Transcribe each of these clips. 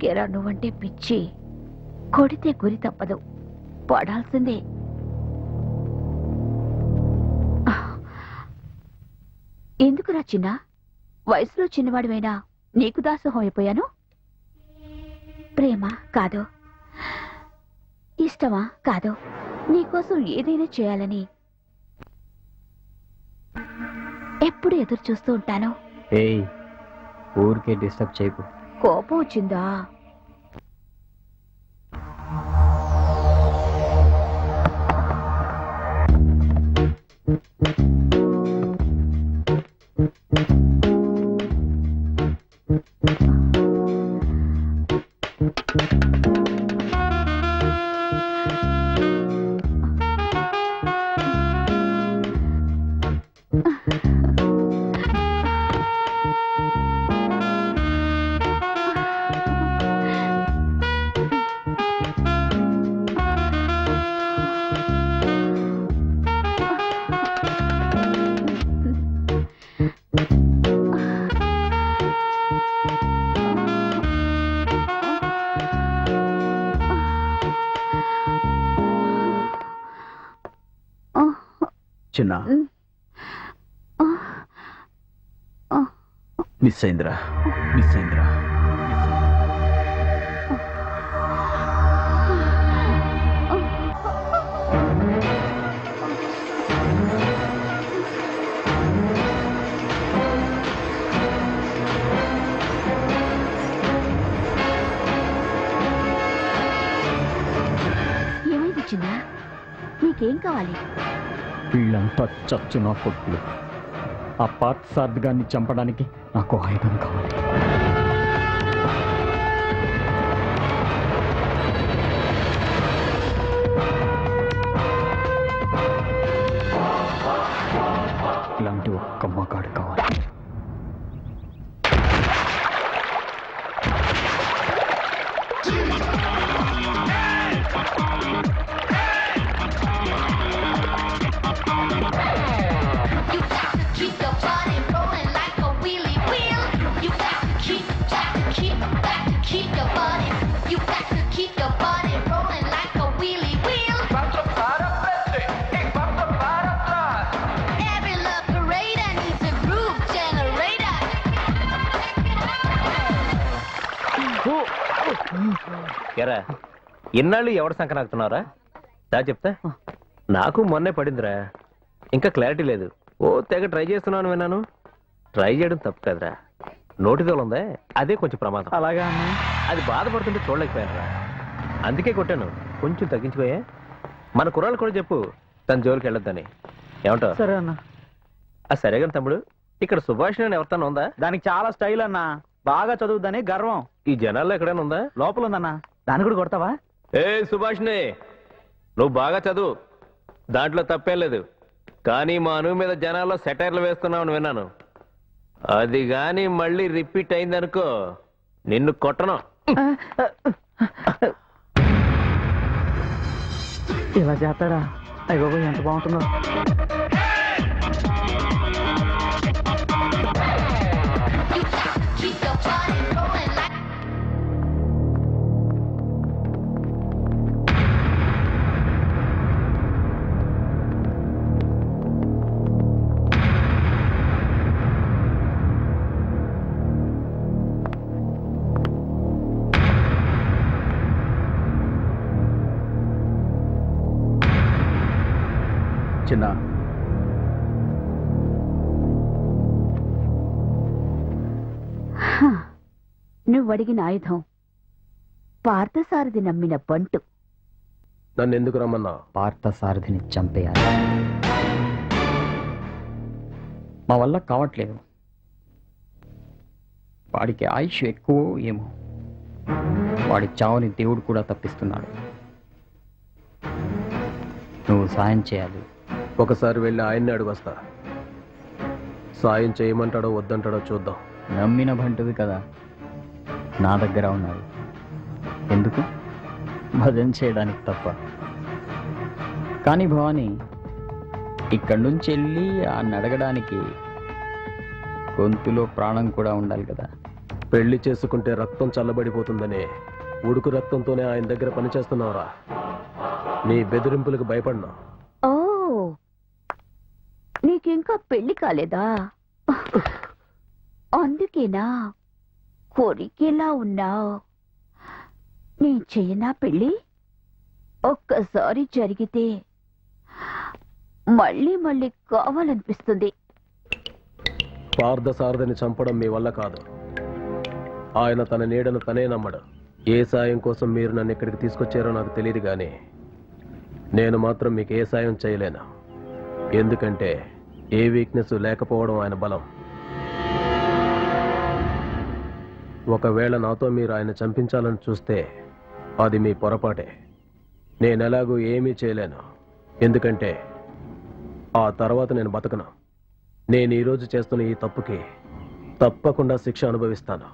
నీకేరా నువ్వంటే పిచ్చి. కొడితే గురి తప్పదు. పడాల్సిందే. ఎందుకురా చిన్న? వయసులో చిన్నవాడివైనా నీకు దాసోహం అయిపోయాను? ప్రేమ కాదు. ఇష్టమా కాదు. నీకోసం ఏదైనా చేయాలని ఎప్పుడు ఎదురు చూస్తూ ఉంటాను. ఏయ్ ఊరికే డిస్టర్బ్ చేయకు. కోపం వచ్చిందా? చిన్న మిస్ అయిందిరా మిస్ అయిందిరా ఏమైంది నీకేం కావాలి? వీళ్ళంతా చచ్చున కొట్లు ఆ పార్ట్ సార్థగాన్ని చంపడానికి నాకు ఆయుధం కావాలి. ఇలాంటి ఒక్క మగాడు కావాలి. ఎరా ఇన్నాళ్ళు ఎవడు సంకనాకుతున్నారా దా చెప్తా. నాకు మొన్నే పడిందిరా. ఇంకా క్లారిటీ లేదు. ఓ తెగ ట్రై చేస్తున్నాను విన్నాను. ట్రై చేయడం తప్పు కదరా. నోటిదోలు ఉందే? అదే కొంచెం ప్రమాదం. అలాగా అది బాధపడుతుంటే చూడలేకపోయానురా. అందుకే కొట్టాను. కొంచెం తగ్గించిపోయే మన కుర్రాళ్ళు కూడా చెప్పు తన జోలికి వెళ్ళొద్దని. ఏమంటావు సరే అన్న. కానీ తమ్ముడు ఇక్కడ సుభాష్ ఎవరితో ఉందా? దానికి చాలా స్టైల్ అన్న. బాగా చదువుద్దని గర్వం. ఈ జనాల్లో ఎక్కడైనా ఉందా? లోపల ఉందన్న దాన్ని కూడా కొడతావా? ఏ సుభాష్ని నువ్వు బాగా చదువు. దాంట్లో తప్పేం లేదు. కానీ మా అనువు మీద జనాల్లో సెటైర్లు వేస్తున్నావని విన్నాను. అది గాని మళ్ళీ రిపీట్ అయిందనుకో నిన్ను కొట్టను. ఇలా చేస్తాడా? అయ్య ఎంత బాగుంటుందో. చిన్న నువ్వడిగిన ఆయుధం పార్థసారథి నమ్మిన బంటు నన్ను ఎందుకు రమ్మన్నా? పార్థ సారథిని చంపేయాలి. మా వల్ల కావట్లేదు. వాడికి ఆయుష్ ఎక్కువ ఏమో. వాడి చావుని దేవుడు కూడా తప్పిస్తున్నాడు. నువ్వు సాయం చేయాలి. ఒకసారి వెళ్ళి ఆయన్ని అడుగొస్తా సాయం చేయమంటాడో వద్దంటాడో చూద్దాం. నమ్మిన బంటువి కదా. నా దగ్గర ఉన్నాడు. ఎందుకు? భజన చేయడానికి తప్ప. కానీ భవాని ఇక్కడి నుంచి వెళ్ళి ఆ నడగడానికి గొంతులో ప్రాణం కూడా ఉండాలి కదా. పెళ్ళి చేసుకుంటే రక్తం చల్లబడిపోతుందని ఉడుకు రక్తంతోనే ఆయన దగ్గర పనిచేస్తున్నావురా. నీ బెదిరింపులకు భయపడినా ఓ నీకింకా పెళ్ళి కాలేదా? అందుకేనా? కోరికేలా ఉన్నావు? నీ చెయ్యనా పెళ్ళి? ఒక్కసారి జరిగితే మళ్ళీ మళ్ళీ కావాలనిపిస్తుంది. పార్థసారథిని చంపడం మీ వల్ల కాదు. ఆయన తన నీడను తనే నమ్మడు. ఏ సాయం కోసం మీరు నన్ను ఇక్కడికి తీసుకొచ్చారో నాకు తెలియదు కానీ నేను మాత్రం మీకు ఏ సాయం చేయలేను. ఎందుకంటే ఏ వీక్నెస్ లేకపోవడం ఆయన బలం. ఒకవేళ నాతో మీరు ఆయన చంపించాలని చూస్తే అది మీ పొరపాటే. నేను ఎలాగూ ఏమీ చేయలేను. ఎందుకంటే ఆ తర్వాత నేను బతకను. నేను ఈరోజు చేస్తున్న ఈ తప్పుకి తప్పకుండా శిక్ష అనుభవిస్తాను.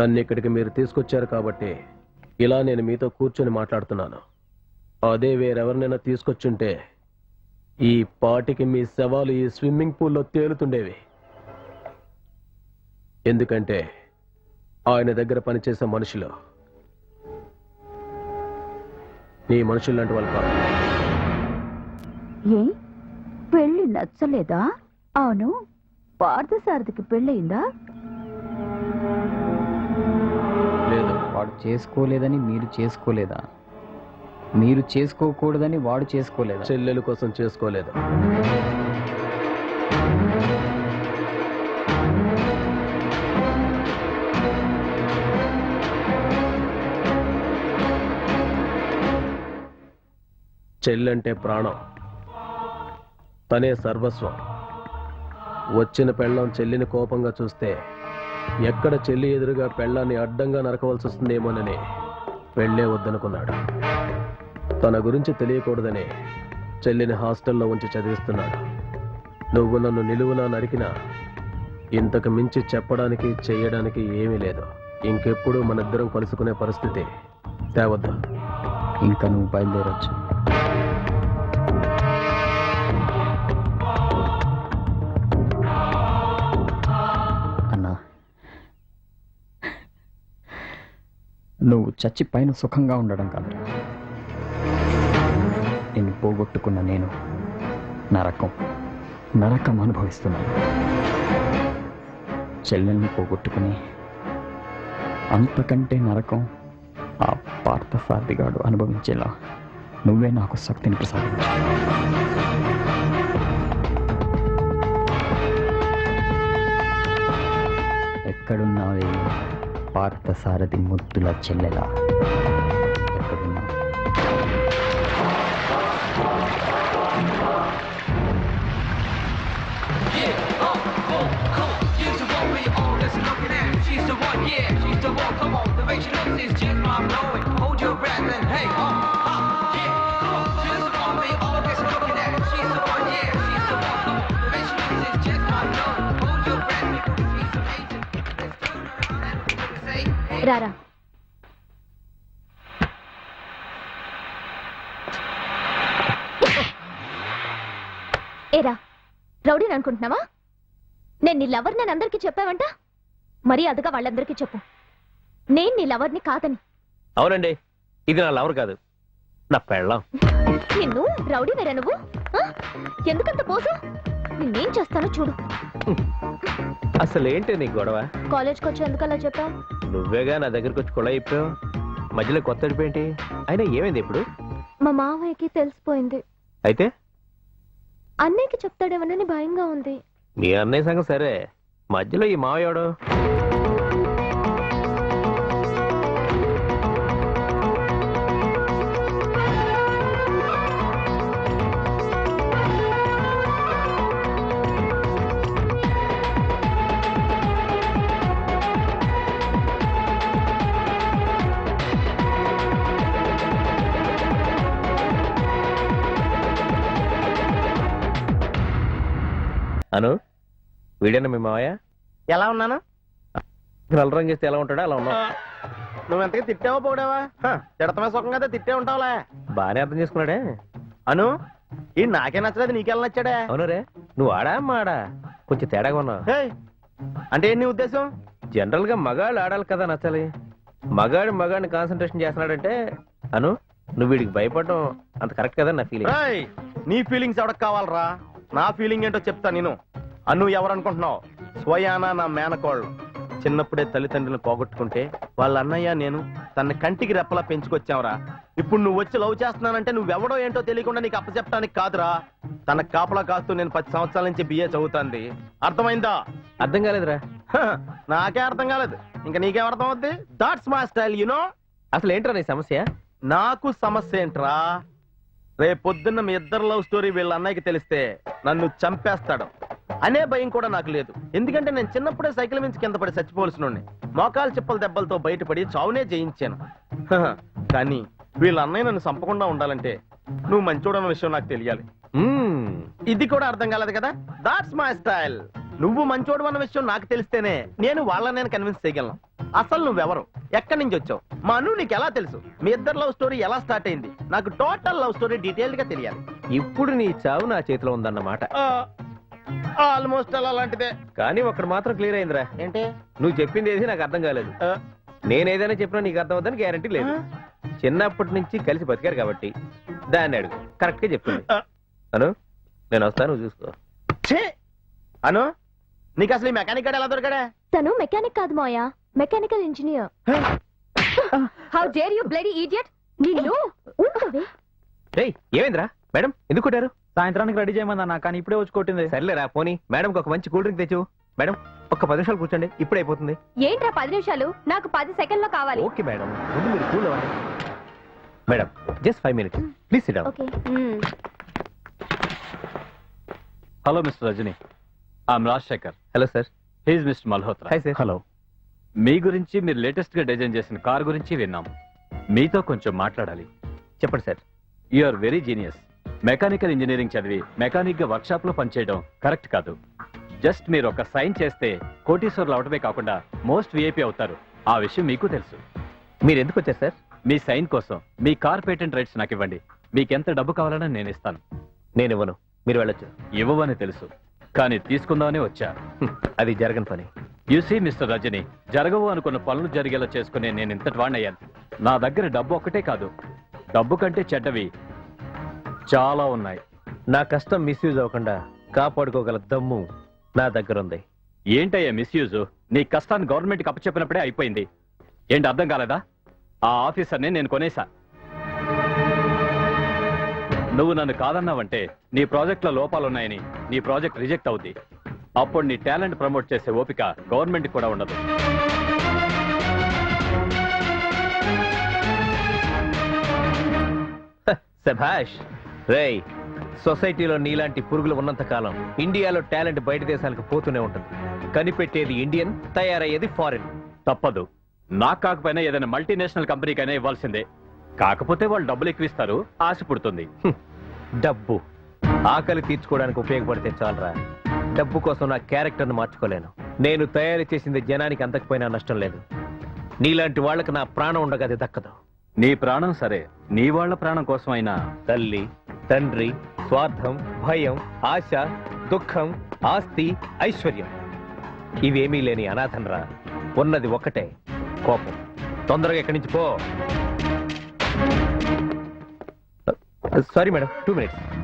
నన్ను ఇక్కడికి మీరు తీసుకొచ్చారు కాబట్టి ఇలా నేను మీతో కూర్చొని మాట్లాడుతున్నాను. అదే వేరెవరినైనా తీసుకొచ్చుంటే ఈ పాటికి మీ శవాలు ఈ స్విమ్మింగ్ పూల్లో తేలుతుండేవి. ఎందుకంటే ఆయన దగ్గర పనిచేసే మనుషులు నీ మనుషులు లాంటి వాళ్ళు కాదు. ఏ? పెళ్ళి నచ్చలేదా? అవును. పార్థసారథికి పెళ్ళయిందా? లేదు. వాడు చేసుకోలేదని మీరు చేసుకోలేదా? మీరు చేసుకోకూడదని వాడు చేసుకోలేదు. చెల్లెల కోసం చేసుకోలేదు. చెల్లంటే ప్రాణం. తనే సర్వస్వం. వచ్చిన పెళ్ళం చెల్లిని కోపంగా చూస్తే ఎక్కడ చెల్లి ఎదురుగా పెళ్ళాన్ని అడ్డంగా నరకవలసి వస్తుందేమోనని పెళ్ళే వద్దనుకున్నాడు. తన గురించి తెలియకూడదని చెల్లిని హాస్టల్లో ఉంచి చదివిస్తున్నాడు. నువ్వు నన్ను నిలువునా నరికినా ఇంతకు మించి చెప్పడానికి చేయడానికి ఏమీ లేదు. ఇంకెప్పుడు మనిద్దరం కలుసుకునే పరిస్థితి తేవద్దు. ఇంకా నువ్వు బయలుదేరొచ్చు. అన్నా నువ్వు చచ్చి పైన సుఖంగా ఉండడం కాదు. పోగొట్టుకున్న నేను నరకం. నరకం అనుభవిస్తున్నాను. చెల్లెల్ని పోగొట్టుకుని అంతకంటే నరకం ఆ పార్థసారథిగాడు అనుభవించేలా నువ్వే నాకు శక్తిని ప్రసాదించు. ఎక్కడున్నావే పార్థసారథి ముద్దుల చెల్లెలా? రారా. ఏరా రౌడీని అనుకుంటున్నావా? నేను నీ లవర్ నేను అందరికీ చెప్పావంట? మరి అదుగా వాళ్ళందరికీ చెప్పు. నేను నీ లవర్ని కాదని. అవునండి ఇది నా లవర్ కాదు నా పెళ్ళం. నిన్ను రౌడీ వేరా నువ్వు? ఆ? ఎందుకంత పోసు నిన్నేం చేస్తానో చూడు. అసలు ఏంటి నీ గొడవ? కాలేజ్కి వచ్చి ఎందుకు అలా చెప్పావు? నువ్వేగా నా దగ్గరకు వచ్చి కొల అయిపోయావు మధ్యలో కొత్త అడిపేంటి? అయినా ఏమైంది ఇప్పుడు? మా మావయ్యకి తెలిసిపోయింది. అయితే? అన్నయ్యకి చెప్తాడేమోనని భయంగా ఉంది. నీ అన్నయ్య సంగతి సరే. మధ్యలో ఈ మావయోడు అను వీడేనా మీ మావయ్య? ఎలా ఉన్నాను? నల్ల రంగు చేస్తే ఎలా ఉంటాడో అలా ఉన్నావు. నువ్వు ఎంతగా తిట్టావో పోడావా తిడతమే సుఖం కదా తిట్టే ఉంటావులే. బాగానే అర్థం చేసుకున్నాడే. అను ఈ నాకే నచ్చలేదు నీకెలా నచ్చాడే? అవును రే నువ్వు ఆడా మాడా కొంచెం తేడాగా ఉన్నావు. అంటే నీ ఉద్దేశం? జనరల్గా మగాళ్ళు ఆడాలి కదా నచ్చాలి. మగాడు మగాడిని కాన్సన్ట్రేషన్ చేస్తున్నాడంటే అను నువ్వు వీడికి భయపడడం అంత కరెక్ట్ కదా నా ఫీలింగ్ నీ ఫీలింగ్స్ ఎవరికి కావాలరా? నా ఫీలింగ్ ఏంటో చెప్తా నేను. అన్ను ఎవరనుకుంటున్నావు? స్వయానా నా మేనకోళ్ళు. చిన్నప్పుడే తల్లిదండ్రులను పోగొట్టుకుంటే వాళ్ళ అన్నయ్య నేను తన కంటికి రెప్పలా పెంచుకొచ్చావురా ఇప్పుడు నువ్వు వచ్చి లవ్ చేస్తున్నానంటే నువ్వెవడో ఏంటో తెలియకుండా నీకు అప్పచెప్పడానికి కాదురా. తన కాపలా కాస్తూ నేను పది సంవత్సరాల నుంచి బిఏ చదువుతాంది. అర్థమైందా? అర్థం కాలేదురా. నాకే అర్థం కాలేదు. ఇంకా నీకేం అర్థం అవుద్ది దాట్స్ మై స్టైల్ యునో అసలు ఏంట్రా నీ సమస్య? నాకు సమస్య ఏంట్రా? రేపొద్దున్న మీ ఇద్దరు లవ్ స్టోరీ వీళ్ళ అన్నయ్యకి తెలిస్తే నన్ను చంపేస్తాడు. అనే భయం కూడా నాకు లేదు. ఎందుకంటే నేను చిన్నప్పుడే సైకిల్ మించి కింద పడి చచ్చిపోవలసిన మోకాలు చిప్పల దెబ్బలతో బయటపడి చావునే జయించాను. హహ, కానీ వీళ్ళ అన్నయ్య నన్ను చంపకుండా ఉండాలంటే నువ్వు మంచోడన్న విషయం నాకు తెలియాలి. మ్మ్. ఇది కూడా అర్థం కాలేదు కదా? దాట్స్ మై స్టైల్ నువ్వు మంచోడు అన్న విషయం నాకు తెలిస్తేనే నేను వాళ్ళని నేను కన్విన్స్ చేయగలను. అసలు నువ్వెవరు? ఎక్కడి నుంచి వచ్చావు? మా అను నీకు ఎలా తెలుసు? మీ ఇద్దరు లవ్ స్టోరీ ఎలా స్టార్ట్ అయింది? నాకు టోటల్ లవ్ స్టోరీ డీటెయిల్గా తెలియాలి. ఇప్పుడు నీ చావు నా చేతిలో ఉందన్నమాట. ఆల్మోస్ట్ అలా అలాంటిదే కానీ ఒక్కడు మాత్రం క్లియర్ అయిందిరా. ఏంటి? నువ్వు చెప్పింది ఏది నాకు అర్థం కాలేదు. నేనేదైనా చెప్పినా నీకు అర్థం అవుతుందని గ్యారంటీ లేదు. చిన్నప్పటి నుంచి కలిసి బతికారు కాబట్టి దాన్ని అడుగు. కరెక్ట్గా చెప్తుంది ఆ. అను నేను వస్తాను నువ్వు చూసుకో. ఛీ! అను నీకు అసలు ఈ మెకానిక్ ఎలా దొరికాడే? తను మెకానిక్ కాదు Maya mechanical engineer how dare you bloody idiot నిన్ను ఉండవే రేయ్ ఏమైందిరా? మేడం ఎందుకు కొట్టారు? సాయంత్రానికి రెడీ చేయమన్నా కానీ ఇప్పుడే వచ్చి కొట్టింది. సర్లేరా పోనీ. మేడం ఒక మంచి కూల్ డ్రింక్ తెచ్చు మేడం ఒక్క పది నిమిషాలు కూర్చోండి ఇప్పుడే అయిపోతుంది. ఏంట్రా పది నిమిషాలు? నాకు పది సెకండ్లో కావాలి. Okay madam. ముందు మీరు కూల్ అవ్వండి. Madam just five minutes please sit okay. Hello mister Rajani I'm Rajasekhar hello sir he's mister Malhotra hi sir hello మీ గురించి మీరు లేటెస్ట్గా డిజైన్ చేసిన కార్ గురించి విన్నాం. మీతో కొంచెం మాట్లాడాలి. చెప్పండి sir. You are very genius. Mechanical engineering చదివి మెకానిక్గా వర్క్షాప్లో పనిచేయడం కరెక్ట్ కాదు. జస్ట్ మీరు ఒక సైన్ చేస్తే కోటీశ్వర్లు అవటమే కాకుండా మోస్ట్ విఐపి అవుతారు. ఆ విషయం మీకు తెలుసు. మీరు ఎందుకు వచ్చారు సార్? మీ సైన్ కోసం మీ కార్ పేటెంట్ రైట్స్ నాకు ఇవ్వండి. మీకు ఎంత డబ్బు కావాలన్నా నేను ఇస్తాను. నేను ఇవ్వను. మీరు వెళ్ళొచ్చు. ఇవ్వవని తెలుసు. కానీ తీసుకుందామని వచ్చా. అది జరగని పని. యూసీ మిస్టర్ రజని జరగవు అనుకున్న పనులు జరిగేలా చేసుకునే నేను ఇంతటి వాణ్ణయ్యాను. నా దగ్గర డబ్బు ఒక్కటే కాదు. డబ్బు కంటే చెడ్డవి చాలా ఉన్నాయి. నా కష్టం మిస్యూజ్ అవ్వకుండా కాపాడుకోగల దమ్ము నా దగ్గర ఉంది ఏంటయ్యా మిస్యూజ్ నీ కష్టాన్ని గవర్నమెంట్కి అప్పచెప్పినప్పుడే అయిపోయింది. ఏంటి అర్థం కాలేదా? ఆ ఆఫీసర్ని నేను కొనేసా. నువ్వు నన్ను కాదన్నావంటే నీ ప్రాజెక్ట్లో లోపాలున్నాయని నీ ప్రాజెక్ట్ రిజెక్ట్ అవుద్ది. అప్పుడు నీ టాలెంట్ ప్రమోట్ చేసే ఓపిక గవర్నమెంట్ కూడా ఉండదు. సభాష్ రేయ్ సొసైటీలో నీలాంటి పురుగులు ఉన్నంత కాలం ఇండియాలో టాలెంట్ బయట దేశాలకు పోతూనే ఉంటుంది. కనిపెట్టేది ఇండియన్ తయారయ్యేది ఫారిన్. తప్పదు. నాకు కాకపోయినా ఏదైనా మల్టీనేషనల్ కంపెనీకైనా ఇవ్వాల్సిందే. కాకపోతే వాళ్ళు డబ్బులు ఎక్కువ ఇస్తారు ఆశ పుడుతుంది. డబ్బు. ఆకలి తీర్చుకోవడానికి ఉపయోగపడితే చాలరా? డబ్బు కోసం నా క్యారెక్టర్ను మార్చుకోలేను. నేను తయారు చేసింది జనానికి అందకపోయినా నష్టం లేదు. నీలాంటి వాళ్ళకి నా ప్రాణం ఉండగా అది దక్కదు. నీ ప్రాణం సరే నీ వాళ్ళ ప్రాణం కోసమైనా? తల్లి తండ్రి స్వార్థం భయం ఆశ దుఃఖం ఆస్తి ఐశ్వర్యం. ఇవేమీ లేని అనాథనరా ఉన్నది ఒక్కటే కోపం. తొందరగా ఎక్కడి నుంచి పో. Sorry madam two minutes.